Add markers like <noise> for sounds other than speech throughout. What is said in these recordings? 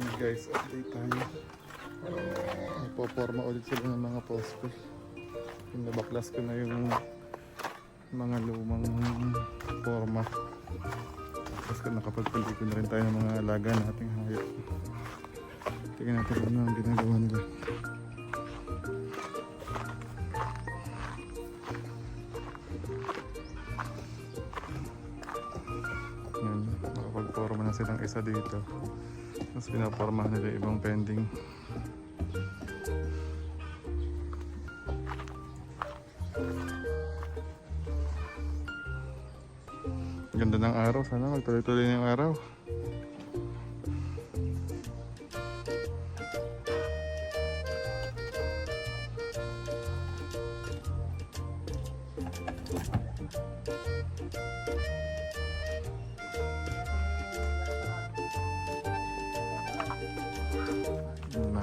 Yun guys, update tayo. Ipoporma ulit sila ng mga poste. Yung nabaklas ko na yung mga lumang forma. Tapos ko na rin tayo ng mga alaga nating hayop. Tingnan natin ano ang ginagawa nila. Silang isa dito. Tapos pinaporma nila ibang pending. Ganda ng araw. Sana magtuloy-tuloy na yung araw.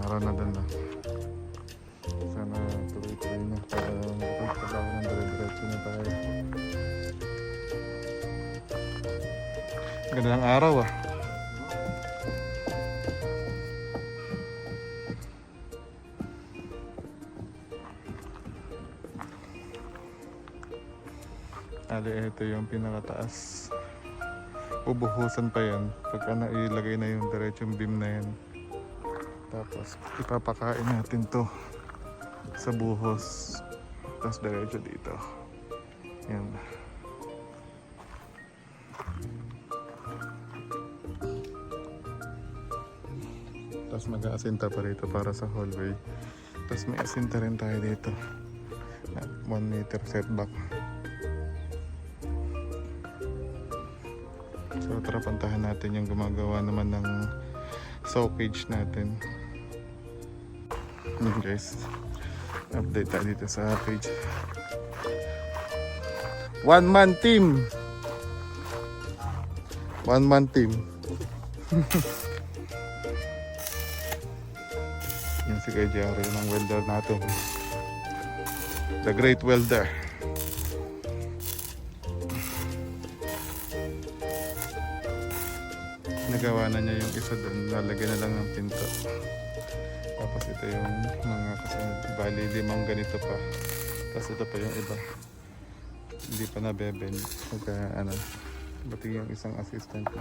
Araw na na. Sana tuloy-tuloy na para magpagtrabaho ng dire-diretso na tayo. Ganda ng araw ah. Ali, ito yung pinakataas. Ubuhusan pa yan. Pagka nailagay na yung diretsong beam na yan. Tapos ipapakain natin to sa buhos. Tapos diretso dito. Yan. Tapos mag-aasinta pa rito para sa hallway. Tapos may asinta rin tayo dito. 1 meter setback. So tara pantahan natin yung gumagawa naman ng soakage natin. Yun guys. Update tayo dito sa page. One man team. One man team. <laughs> Yan si Kuya Jerry ng welder natin. The Great Welder. Nagawa na niya yung isa doon. Lalagyan na lang ng pinto. Tapos ito yung mga kasunod. Bali, limang ganito pa. Tapos ito pa yung iba. Hindi pa nabebend. Pagka ano, pati yung isang assistant ko.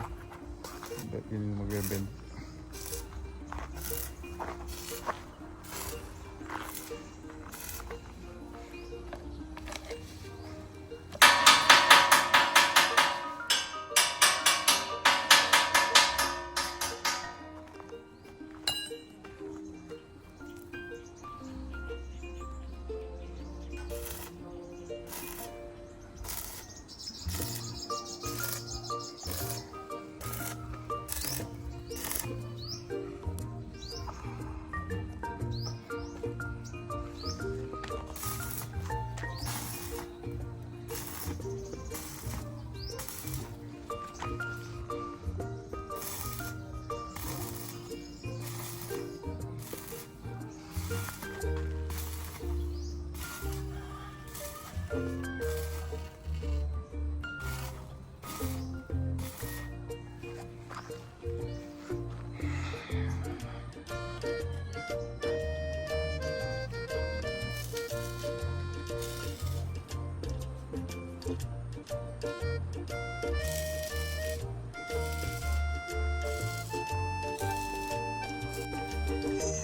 Ba't yun yung magbebend.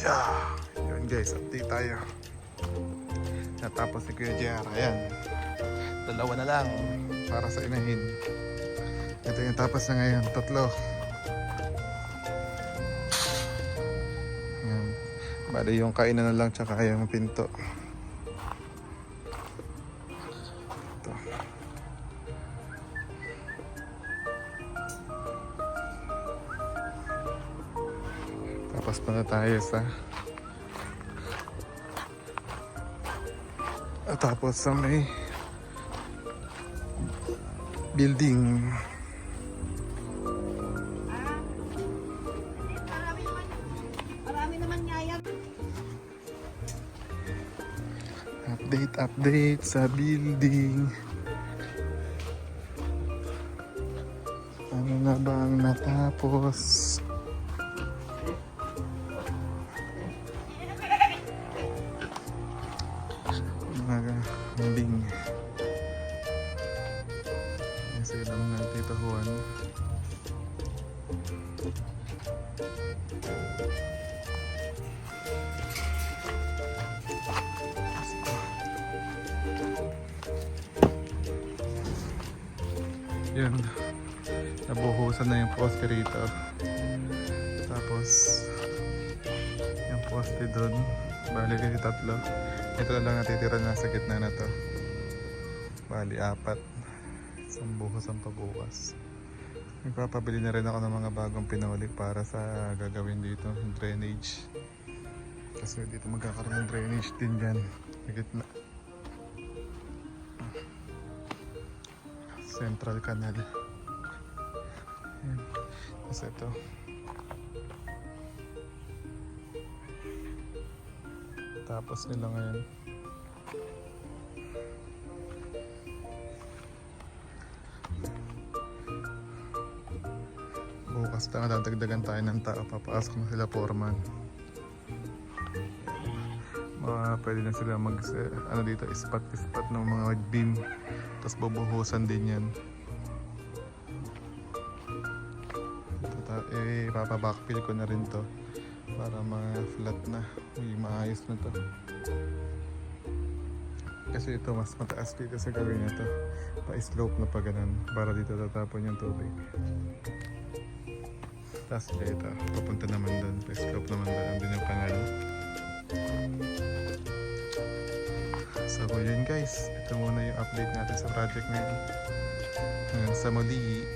Yeah. Yun guys, update tayo. Natapos si Kuya JR. Ayan. Dalawa na lang para sa inahin. Ito yung tapos na ngayon. Tatlo. Ayan. Bali yung kainan na lang tsaka yung pinto. Tapos pa na tayo sa At tapos sa may building. Update, update sa building. Ano na bang natapos? Yan sa ilang ng Tito Juan. Yun. Nabuhusan na yung poste rito. Tapos, yung poste doon. Bali, tatlo. Ito na lang natitira na sa gitna na to. Bali, apat. Isang buhos ang pabukas. Nagpapabili na rin ako ng mga bagong pinolik para sa gagawin dito, yung drainage. Kasi dito magkakaroon ng drainage din dyan. Sa gitna. Central Canal. Ayan. Tapos ito. Tapos nila ngayon. Bukas na dadagdagan tayo ng tao. Papasok na sila foreman. Mga pwede na sila mag ano dito ispat ispat ng mga beam. Tapos bubuhusan din yan. Ito ta eh papabackfill ko na rin to para ma-flat na. Uy, maayos na to. Kasi ito mas mataas dito sa gawin na to. Pa-slope na pa ganun para dito tatapon yung tubig. Tapos ito, papunta naman doon. Pa-slope naman doon. Andun yung kanal. So yun guys, ito muna yung update natin sa project ngayon. Hanggang sa muli.